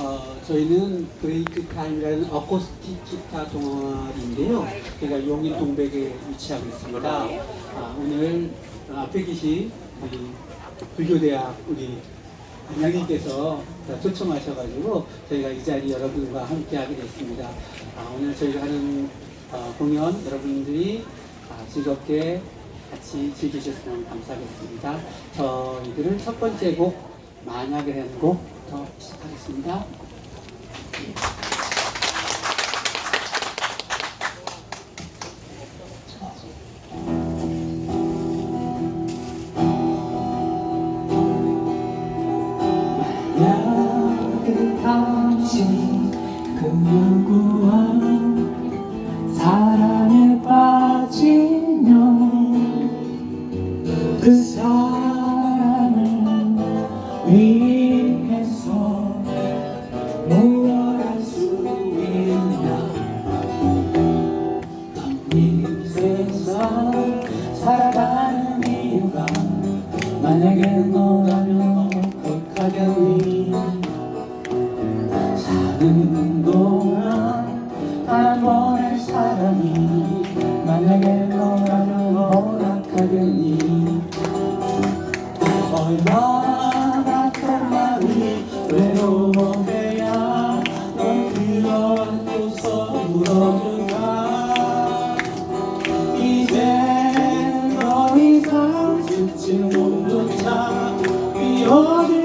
어, 저희는 브레이크 타임이라는 어코스틱 기타 동아리인데요. 제가 용인 동백에 위치하고 있습니다. 아, 오늘 앞에 계신 우리 불교대학 우리 안양님께서 초청하셔가지고 저희가 이 자리 여러분과 함께 하게 됐습니다. 아, 오늘 저희가 하는 어, 공연 여러분들이 아, 즐겁게 같이 즐기셨으면 감사하겠습니다. 저희들은 첫 번째 곡 만약이라는 곡부터 시작하겠습니다. 만약에 당신 그 사랑에 빠지면 그 사랑을 위해서 무엇 할수 있나? 이 세상 살아가는 이유가 만약에 너라면 어떡하겠니? 사는 동안 한 번의 사랑이 만약에 너라면 허락하겠니? 얼마나 외로워해야 널 그려안고서 울어줄까 이제 더 이상 지칠 몸조차 비워줄